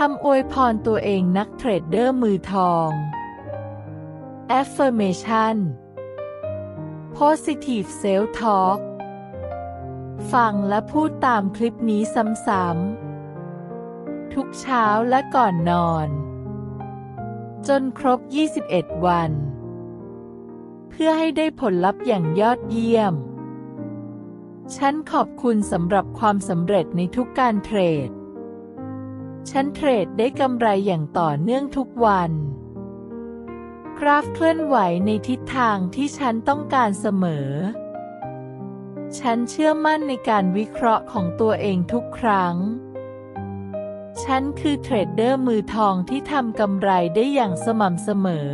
คำอวยพรตัวเองนักเทรดเดอร์มือทอง Affirmation Positive Self Talk ฟังและพูดตามคลิปนี้ซ้ำๆ ทุกเช้าและก่อนนอน จนครบ 21 วัน เพื่อให้ได้ผลลัพธ์อย่างยอดเยี่ยม ฉันขอบคุณสำหรับความสำเร็จในทุกการเทรด ฉันเทรดได้กำไรอย่างต่อเนื่องทุกวัน กราฟเคลื่อนไหวในทิศทางที่ฉันต้องการเสมอ ฉันเชื่อมั่นในการวิเคราะห์ของตัวเองทุกครั้ง ฉันคือเทรดเดอร์มือทองที่ทำกำไรได้อย่างสม่ำเสมอ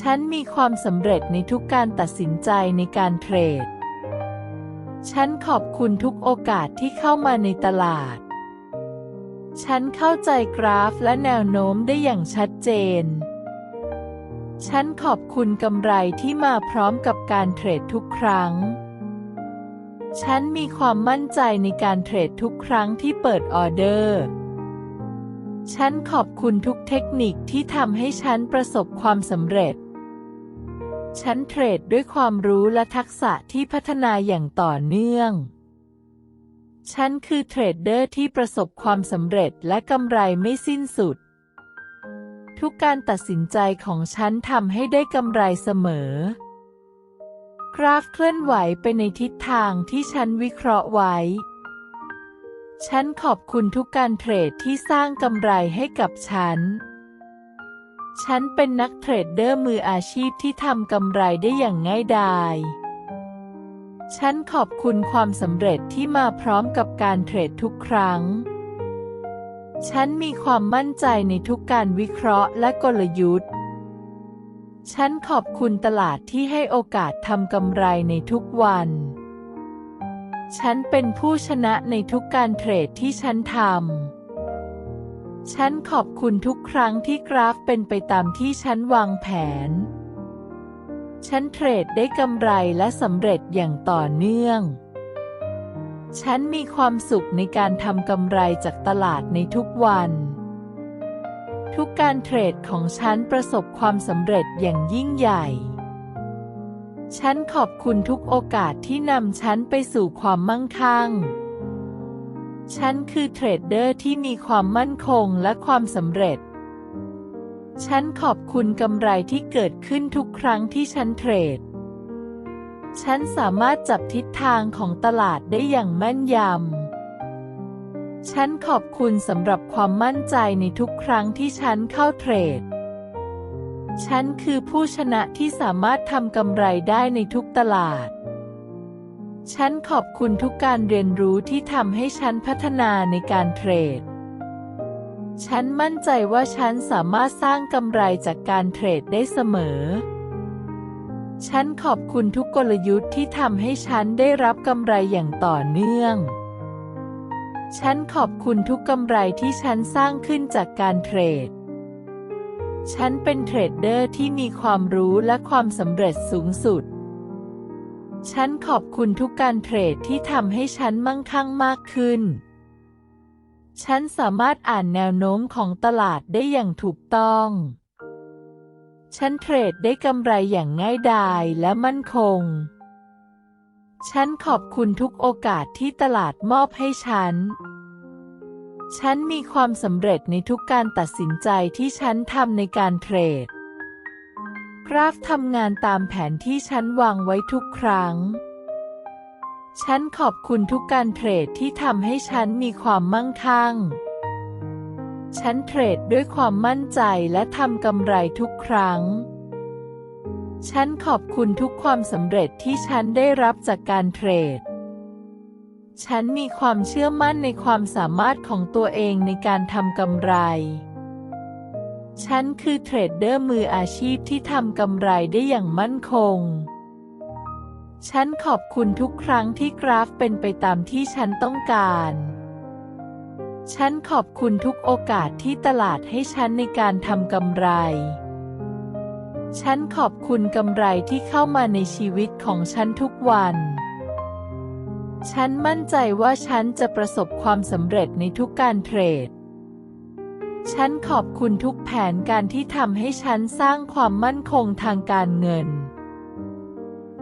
ฉันมีความสำเร็จในทุกการตัดสินใจในการเทรด ฉันขอบคุณทุกโอกาสที่เข้ามาในตลาด ฉันเข้าใจกราฟและแนวโน้มได้อย่างชัดเจน ฉันขอบคุณกำไรที่มาพร้อมกับการเทรดทุกครั้ง ฉันมีความมั่นใจในการเทรดทุกครั้งที่เปิดออเดอร์ ฉันขอบคุณทุกเทคนิคที่ทำให้ฉันประสบความสำเร็จ ฉันเทรดด้วยความรู้และทักษะที่พัฒนาอย่างต่อเนื่อง ฉันคือเทรดเดอร์ที่ประสบความสำเร็จและกำไรไม่สิ้นสุด ทุกการตัดสินใจของฉันทำให้ได้กำไรเสมอ กราฟเคลื่อนไหวไปในทิศทางที่ฉันวิเคราะห์ไว้ ฉันขอบคุณทุกการเทรดที่สร้างกำไรให้กับฉัน ฉันเป็นนักเทรดเดอร์มืออาชีพที่ทำกำไรได้อย่างง่ายดาย ฉันขอบคุณความสำเร็จที่มาพร้อมกับการเทรดทุกครั้ง ฉันมีความมั่นใจในทุกการวิเคราะห์และกลยุทธ์ ฉันขอบคุณตลาดที่ให้โอกาสทำกำไรในทุกวัน ฉันเป็นผู้ชนะในทุกการเทรดที่ฉันทำ ฉันขอบคุณทุกครั้งที่กราฟเป็นไปตามที่ฉันวางแผน ฉันเทรดได้กำไรและสำเร็จอย่างต่อเนื่อง ฉันมีความสุขในการทำกำไรจากตลาดในทุกวัน ทุกการเทรดของฉันประสบความสำเร็จอย่างยิ่งใหญ่ ฉันขอบคุณทุกโอกาสที่นำฉันไปสู่ความมั่งคั่ง ฉันคือเทรดเดอร์ที่มีความมั่นคงและความสำเร็จ ฉันขอบคุณกำไรที่เกิดขึ้นทุกครั้งที่ฉันเทรด ฉันสามารถจับทิศทางของตลาดได้อย่างแม่นยำ ฉันขอบคุณสำหรับความมั่นใจในทุกครั้งที่ฉันเข้าเทรด ฉันคือผู้ชนะที่สามารถทำกำไรได้ในทุกตลาด ฉันขอบคุณทุกการเรียนรู้ที่ทำให้ฉันพัฒนาในการเทรด ฉันมั่นใจว่าฉันสามารถสร้างกำไรจากการเทรดได้เสมอ ฉันขอบคุณทุกกลยุทธ์ที่ทำให้ฉันได้รับกำไรอย่างต่อเนื่อง ฉันขอบคุณทุกกำไรที่ฉันสร้างขึ้นจากการเทรด ฉันเป็นเทรดเดอร์ที่มีความรู้และความสำเร็จสูงสุด ฉันขอบคุณทุกการเทรดที่ทำให้ฉันมั่งคั่งมากขึ้น ฉันสามารถอ่านแนวโน้มของตลาดได้อย่างถูกต้อง ฉันเทรดได้กำไรอย่างง่ายดายและมั่นคง ฉันขอบคุณทุกโอกาสที่ตลาดมอบให้ฉัน ฉันมีความสำเร็จในทุกการตัดสินใจที่ฉันทำในการเทรด กราฟทำงานตามแผนที่ฉันวางไว้ทุกครั้ง ฉันขอบคุณทุกการเทรดที่ทำให้ฉันมีความมั่งคั่ง ฉันเทรดด้วยความมั่นใจและทำกำไรทุกครั้ง ฉันขอบคุณทุกความสำเร็จที่ฉันได้รับจากการเทรด ฉันมีความเชื่อมั่นในความสามารถของตัวเองในการทำกำไร ฉันคือเทรดเดอร์มืออาชีพที่ทำกำไรได้อย่างมั่นคง ฉันขอบคุณทุกครั้งที่กราฟเป็นไปตามที่ฉันต้องการ ฉันขอบคุณทุกโอกาสที่ตลาดให้ฉันในการทำกำไร ฉันขอบคุณกำไรที่เข้ามาในชีวิตของฉันทุกวัน ฉันมั่นใจว่าฉันจะประสบความสำเร็จในทุกการเทรด ฉันขอบคุณทุกแผนการที่ทำให้ฉันสร้างความมั่นคงทางการเงิน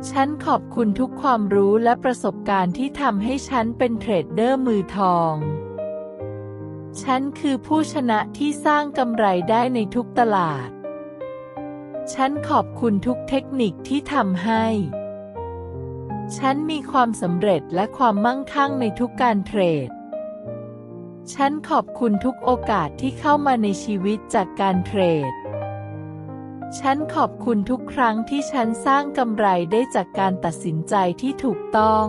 ฉันขอบคุณทุกความรู้และประสบการณ์ที่ทำให้ฉันเป็นเทรดเดอร์มือทอง ฉันคือผู้ชนะที่สร้างกำไรได้ในทุกตลาด ฉันขอบคุณทุกเทคนิคที่ทำให้ ฉันมีความสำเร็จและความมั่งคั่งในทุกการเทรด ฉันขอบคุณทุกโอกาสที่เข้ามาในชีวิตจากการเทรด ฉันขอบคุณทุกครั้งที่ฉันสร้างกำไรได้จากการตัดสินใจที่ถูกต้อง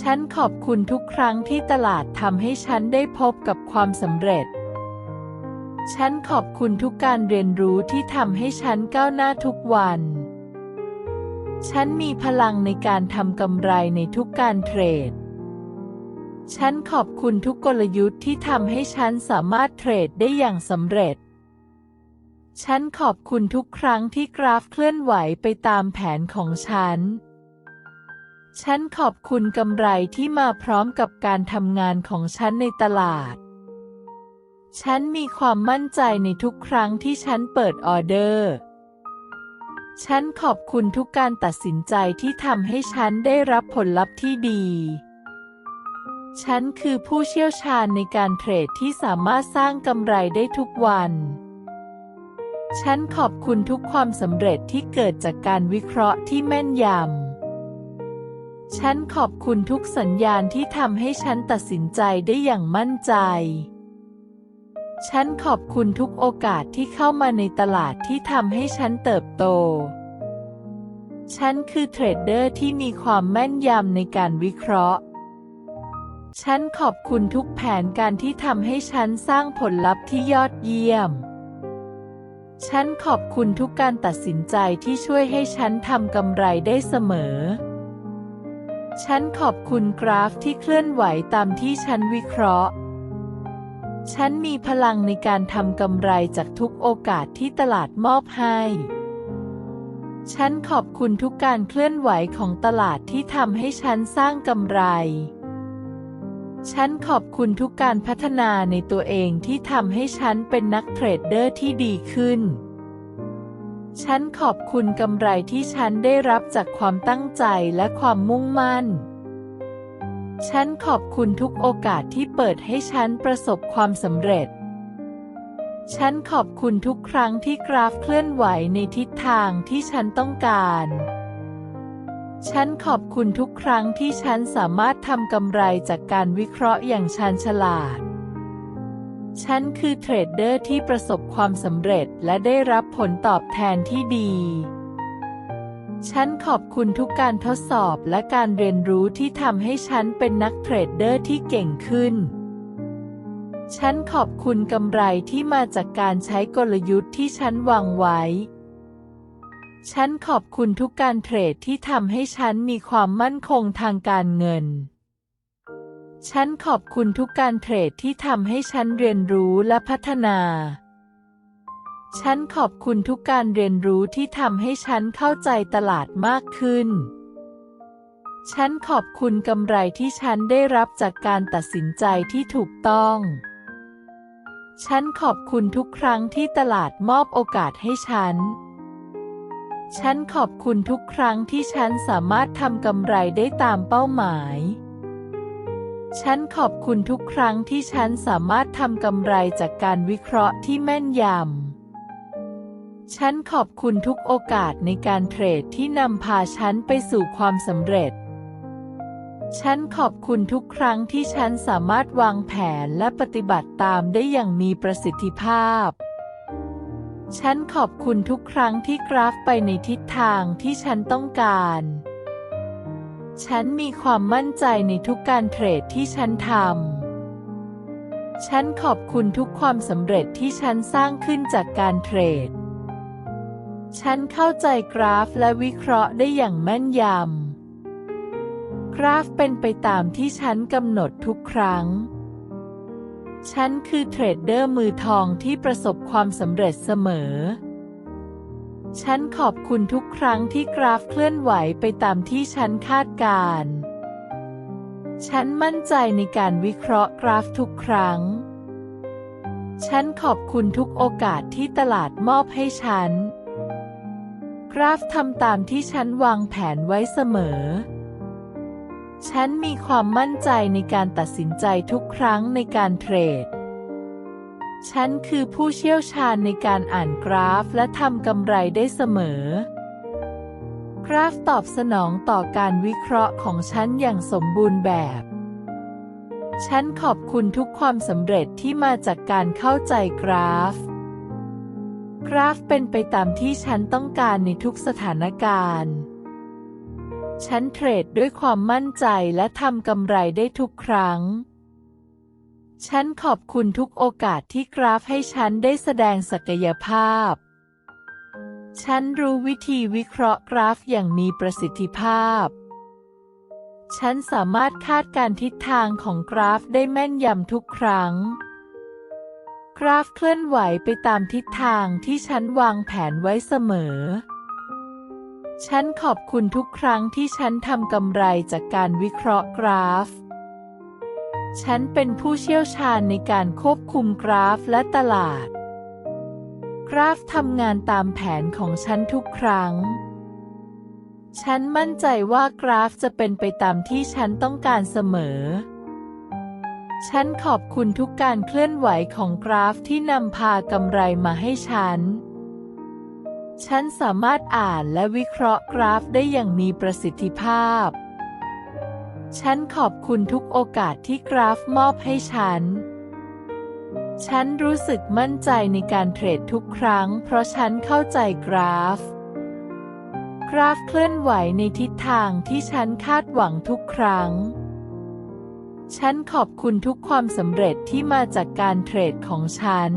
ฉันขอบคุณทุกครั้งที่ตลาดทำให้ฉันได้พบกับความสำเร็จ ฉันขอบคุณทุกการเรียนรู้ที่ทำให้ฉันก้าวหน้าทุกวัน ฉันมีพลังในการทำกำไรในทุกการเทรด ฉันขอบคุณทุกกลยุทธ์ที่ทำให้ฉันสามารถเทรดได้อย่างสำเร็จ ฉันขอบคุณทุกครั้งที่กราฟเคลื่อนไหวไปตามแผนของฉัน ฉันขอบคุณกำไรที่มาพร้อมกับการทำงานของฉันในตลาด ฉันมีความมั่นใจในทุกครั้งที่ฉันเปิดออเดอร์ ฉันขอบคุณทุกการตัดสินใจที่ทำให้ฉันได้รับผลลัพธ์ที่ดีฉันคือผู้เชี่ยวชาญในการเทรดที่สามารถสร้างกำไรได้ทุกวัน ฉันขอบคุณทุกความสำเร็จที่เกิดจากการวิเคราะห์ที่แม่นยำ ฉันขอบคุณทุกสัญญาณที่ทำให้ฉันตัดสินใจได้อย่างมั่นใจ ฉันขอบคุณทุกโอกาสที่เข้ามาในตลาดที่ทำให้ฉันเติบโต ฉันคือเทรดเดอร์ที่มีความแม่นยำในการวิเคราะห์ฉันขอบคุณทุกแผนการที่ทำให้ฉันสร้างผลลัพธ์ที่ยอดเยี่ยม ฉันขอบคุณทุกการตัดสินใจที่ช่วยให้ฉันทำกำไรได้เสมอ ฉันขอบคุณกราฟที่เคลื่อนไหวตามที่ฉันวิเคราะห์ ฉันมีพลังในการทำกำไรจากทุกโอกาสที่ตลาดมอบให้ ฉันขอบคุณทุกการเคลื่อนไหวของตลาดที่ทำให้ฉันสร้างกำไร ฉันขอบคุณทุกการพัฒนาในตัวเองที่ทำให้ฉันเป็นนักเทรดเดอร์ที่ดีขึ้น ฉันขอบคุณกำไรที่ฉันได้รับจากความตั้งใจและความมุ่งมั่น ฉันขอบคุณทุกโอกาสที่เปิดให้ฉันประสบความสำเร็จ ฉันขอบคุณทุกครั้งที่กราฟเคลื่อนไหวในทิศทางที่ฉันต้องการ ฉันขอบคุณทุกครั้งที่ฉันสามารถทำกำไรจากการวิเคราะห์อย่างชาญฉลาด ฉันคือเทรดเดอร์ที่ประสบความสำเร็จและได้รับผลตอบแทนที่ดี ฉันขอบคุณทุกการทดสอบและการเรียนรู้ที่ทำให้ฉันเป็นนักเทรดเดอร์ที่เก่งขึ้น ฉันขอบคุณกำไรที่มาจากการใช้กลยุทธ์ที่ฉันวางไว้ ฉันขอบคุณทุกการเทรดที่ทำให้ฉันมีความมั่นคงทางการเงิน ฉันขอบคุณทุกการเทรดที่ทำให้ฉันเรียนรู้และพัฒนา ฉันขอบคุณทุกการเรียนรู้ที่ทำให้ฉันเข้าใจตลาดมากขึ้น ฉันขอบคุณกำไรที่ฉันได้รับจากการตัดสินใจที่ถูกต้อง ฉันขอบคุณทุกครั้งที่ตลาดมอบโอกาสให้ฉัน ฉันขอบคุณทุกครั้งที่ฉันสามารถทำกำไรได้ตามเป้าหมาย ฉันขอบคุณทุกครั้งที่ฉันสามารถทำกำไรจากการวิเคราะห์ที่แม่นยำ ฉันขอบคุณทุกโอกาสในการเทรดที่นำพาฉันไปสู่ความสำเร็จ ฉันขอบคุณทุกครั้งที่ฉันสามารถวางแผนและปฏิบัติตามได้อย่างมีประสิทธิภาพ ฉันขอบคุณทุกครั้งที่กราฟไปในทิศทางที่ฉันต้องการ ฉันมีความมั่นใจในทุกการเทรดที่ฉันทำ ฉันขอบคุณทุกความสำเร็จที่ฉันสร้างขึ้นจากการเทรด ฉันเข้าใจกราฟและวิเคราะห์ได้อย่างแม่นยำ กราฟเป็นไปตามที่ฉันกำหนดทุกครั้ง ฉันคือเทรดเดอร์มือทองที่ประสบความสำเร็จเสมอ ฉันขอบคุณทุกครั้งที่กราฟเคลื่อนไหวไปตามที่ฉันคาดการ ฉันมั่นใจในการวิเคราะห์กราฟทุกครั้ง ฉันขอบคุณทุกโอกาสที่ตลาดมอบให้ฉัน กราฟทำตามที่ฉันวางแผนไว้เสมอ ฉันมีความมั่นใจในการตัดสินใจทุกครั้งในการเทรด ฉันคือผู้เชี่ยวชาญในการอ่านกราฟและทำกำไรได้เสมอ กราฟตอบสนองต่อการวิเคราะห์ของฉันอย่างสมบูรณ์แบบ ฉันขอบคุณทุกความสำเร็จที่มาจากการเข้าใจกราฟ กราฟเป็นไปตามที่ฉันต้องการในทุกสถานการณ์ ฉันเทรดด้วยความมั่นใจและทำกำไรได้ทุกครั้ง ฉันขอบคุณทุกโอกาสที่กราฟให้ฉันได้แสดงศักยภาพ ฉันรู้วิธีวิเคราะห์กราฟอย่างมีประสิทธิภาพ ฉันสามารถคาดการทิศทางของกราฟได้แม่นยำทุกครั้ง กราฟเคลื่อนไหวไปตามทิศทางที่ฉันวางแผนไว้เสมอ ฉันขอบคุณทุกครั้งที่ฉันทำกำไรจากการวิเคราะห์กราฟ ฉันเป็นผู้เชี่ยวชาญในการควบคุมกราฟและตลาด กราฟทำงานตามแผนของฉันทุกครั้ง ฉันมั่นใจว่ากราฟจะเป็นไปตามที่ฉันต้องการเสมอ ฉันขอบคุณทุกการเคลื่อนไหวของกราฟที่นำพากำไรมาให้ฉัน ฉันสามารถอ่านและวิเคราะห์กราฟได้อย่างมีประสิทธิภาพ ฉันขอบคุณทุกโอกาสที่กราฟมอบให้ฉัน ฉันรู้สึกมั่นใจในการเทรดทุกครั้ง เพราะฉันเข้าใจกราฟ กราฟเคลื่อนไหวในทิศทางที่ฉันคาดหวังทุกครั้ง ฉันขอบคุณทุกความสำเร็จที่มาจากการเทรดของฉัน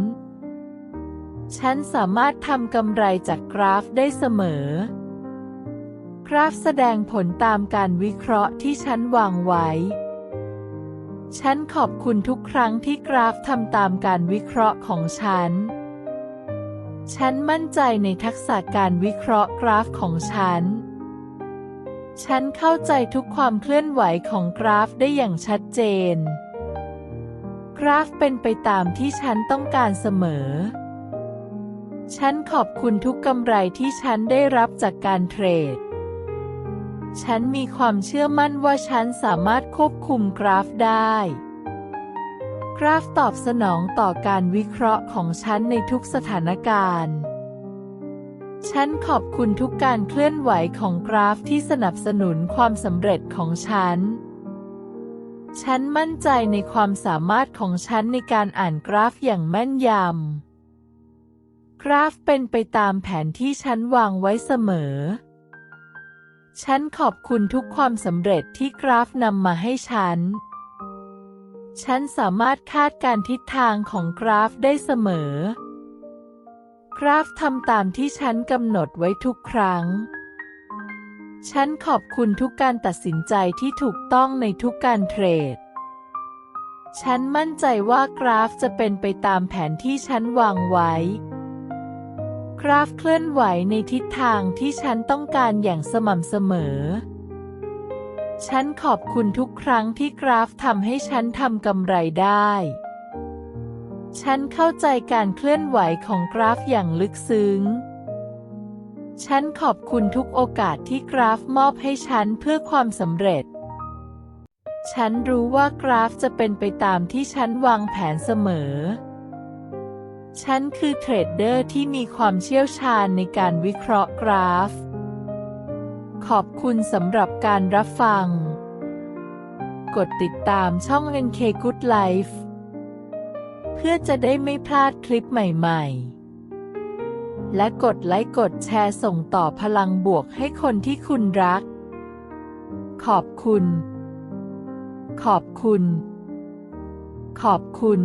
ฉันสามารถทำกำไรจากกราฟได้เสมอ กราฟแสดงผลตามการวิเคราะห์ที่ฉันวางไว้ ฉันขอบคุณทุกครั้งที่กราฟทำตามการวิเคราะห์ของฉัน ฉันมั่นใจในทักษะการวิเคราะห์กราฟของฉัน ฉันเข้าใจทุกความเคลื่อนไหวของกราฟได้อย่างชัดเจน กราฟเป็นไปตามที่ฉันต้องการเสมอ ฉันขอบคุณทุกกำไรที่ฉันได้รับจากการเทรด ฉันมีความเชื่อมั่นว่าฉันสามารถควบคุมกราฟได้ กราฟตอบสนองต่อการวิเคราะห์ของฉันในทุกสถานการณ์ ฉันขอบคุณทุกการเคลื่อนไหวของกราฟที่สนับสนุนความสำเร็จของฉันฉันมั่นใจในความสามารถของฉันในการอ่านกราฟอย่างแม่นยำ กราฟเป็นไปตามแผนที่ฉันวางไว้เสมอ ฉันขอบคุณทุกความสำเร็จที่กราฟนำมาให้ฉัน ฉันสามารถคาดการทิศทางของกราฟได้เสมอ กราฟทำตามที่ฉันกำหนดไว้ทุกครั้ง ฉันขอบคุณทุกการตัดสินใจที่ถูกต้องในทุกการเทรดฉันมั่นใจว่ากราฟจะเป็นไปตามแผนที่ฉันวางไว้ กราฟเคลื่อนไหวในทิศทางที่ฉันต้องการอย่างสม่ำเสมอ ฉันขอบคุณทุกครั้งที่กราฟทำให้ฉันทำกำไรได้ ฉันเข้าใจการเคลื่อนไหวของกราฟอย่างลึกซึ้ง ฉันขอบคุณทุกโอกาสที่กราฟมอบให้ฉันเพื่อความสำเร็จ ฉันรู้ว่ากราฟจะเป็นไปตามที่ฉันวางแผนเสมอ ฉันคือเทรดเดอร์ที่มีความเชี่ยวชาญในการวิเคราะห์กราฟ ขอบคุณสำหรับการรับฟัง กดติดตามช่อง NK Good Life เพื่อจะได้ไม่พลาดคลิปใหม่ ๆ และกดไลค์กดแชร์ส่งต่อพลังบวกให้คนที่คุณรัก ขอบคุณ ขอบคุณ ขอบคุณ